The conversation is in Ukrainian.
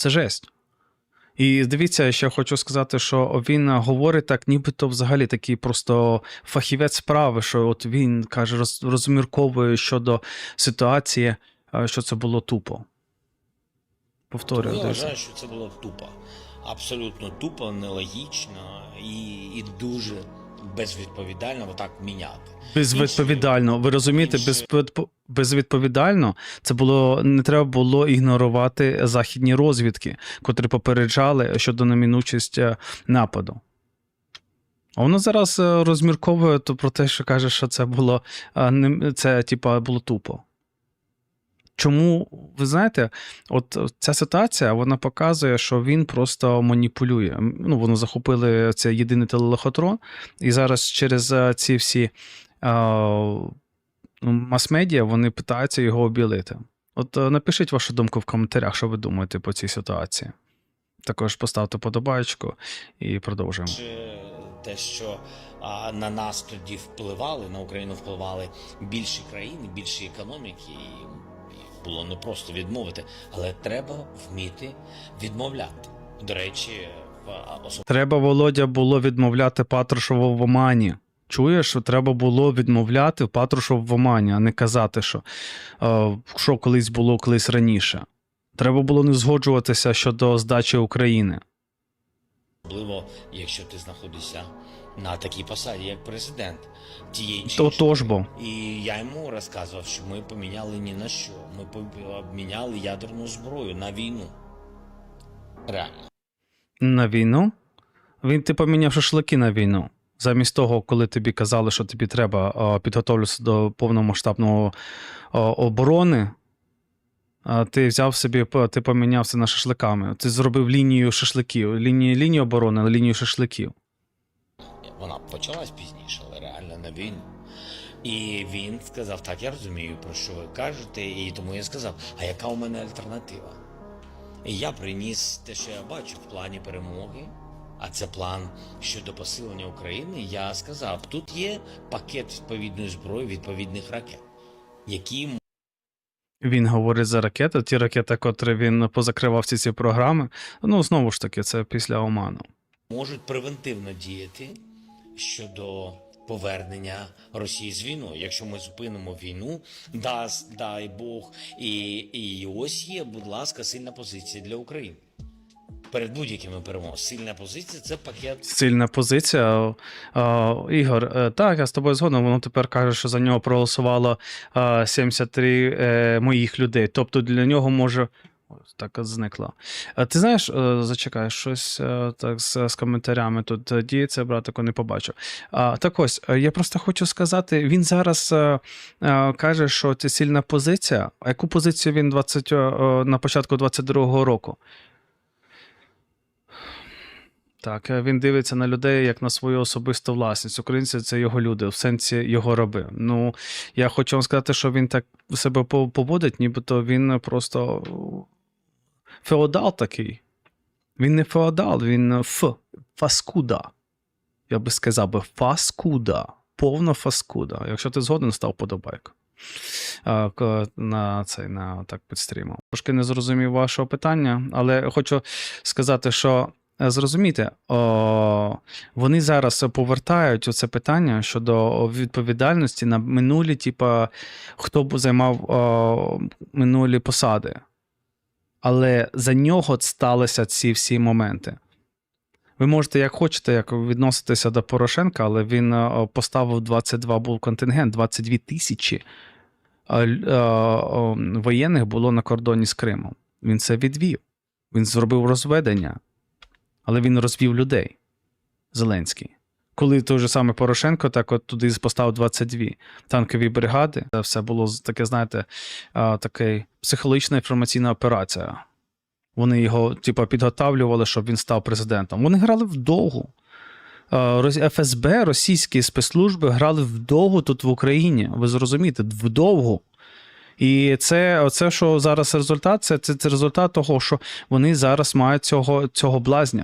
Це жесть. І дивіться, ще хочу сказати, що він говорить так, нібито взагалі такий просто фахівець справи, що от він каже, роз, розмірковує щодо ситуації, е, що це було тупо. Повторюю. Я вважаю, що це було тупо. Абсолютно тупо, нелогічно і, і дуже безвідповідально отак міняти. Безвідповідально. Ви розумієте, інші- безвідповідально це було не треба було ігнорувати західні розвідки, котрі попереджали щодо неминучості е, нападу. А воно зараз е, розмірковує то про те, що каже, що це було е, це, типа, було тупо. Чому, ви знаєте, от ця ситуація вона показує, що він просто маніпулює. Ну, вони захопили цей єдиний телелохотрон, і зараз через е, ці всі е, ну, мас-медіа вони питаються його обілити. От е, напишіть вашу думку в коментарях, що ви думаєте по цій ситуації. Також поставте подобаєчку і продовжуємо. Те, що а, на нас тоді впливали, на Україну впливали більші країни, більші економіки, і було не просто відмовити, але треба вміти відмовляти. До речі, в Треба, Володя, було відмовляти Патрушеву в Омані. Чуєш, що треба було відмовляти Патрушев в Омані, а не казати, що, е, що колись було колись раніше. Треба було не згоджуватися щодо здачі України. Особливо, якщо ти знаходишся на такій посаді, як президент тієї чи То бо. І я йому розказував, що ми поміняли ні на що. Ми обміняли ядерну зброю на війну. Реально. На війну? Він ти поміняв шашлики на війну. Замість того, коли тобі казали, що тобі треба підготовлюватися до повномасштабного оборони, ти взяв собі, ти помінявся на шашликами. Ти зробив лінію шашликів, лінію, лінію оборони, лінію шашликів. Вона почалась пізніше, але реально на війну. І він сказав: так, я розумію, про що ви кажете, і тому я сказав, а яка у мене альтернатива? І я приніс те, що я бачу в плані перемоги, а це план щодо посилення України. Я сказав, тут є пакет відповідної зброї, відповідних ракет, які Він говорить за ракети, ті ракети, котрі він позакривав всі ці програми. Ну, знову ж таки, це після Оману. можуть превентивно діяти щодо повернення Росії з війною. Якщо ми зупинимо війну, дасть, дай Бог, і, і ось є, будь ласка, сильна позиція для України. Перед будь-якими перемогами. Сильна позиція це пакет Сильна позиція. Ігор, е, так, я з тобою згодом. Воно тепер каже, що за нього проголосувало е, 73 е, моїх людей. Тобто для нього може. Так зникла. Ти знаєш, е, зачекай, щось так з, з коментарями тут діється, братику, не побачив. Так ось, я просто хочу сказати: він зараз каже, що це сильна позиція. А яку позицію він 20, е, на початку 22-го року? Так, е, він дивиться на людей як на свою особисту власність. Українці це його люди, в сенсі його раби. Ну, я хочу вам сказати, що він так себе по- поводить, нібито він просто феодал такий. Він не феодал, він ф, фаскуда. Я би сказав би фаскуда. Повна фаскуда. Якщо ти згоден, став подобайку. На цей на так під стрімом. Трошки не зрозумів вашого питання, але хочу сказати, що е, зрозумійте, о, вони зараз повертають оце питання щодо відповідальності на минулі, типа, хто б займав о, минулі посади. Але за нього сталися ці всі моменти. Ви можете, як хочете, як відноситися до Порошенка, але він поставив 22 був контингент, 22 тисячі воєнних було на кордоні з Кримом. Він це відвів. Він зробив розведення, але він розвів людей. Зеленський. Коли той же самий Порошенко так от туди поставив 22 танкові бригади, це все було таке, знаєте, таке психологічна інформаційна операція. Вони його, типу, підготавлювали, щоб він став президентом. Вони грали вдовгу. ФСБ, російські спецслужби грали вдовгу тут в Україні. Ви зрозумієте, вдовгу. І це, оце, що зараз результат, це, це, це результат того, що вони зараз мають цього, цього блазня.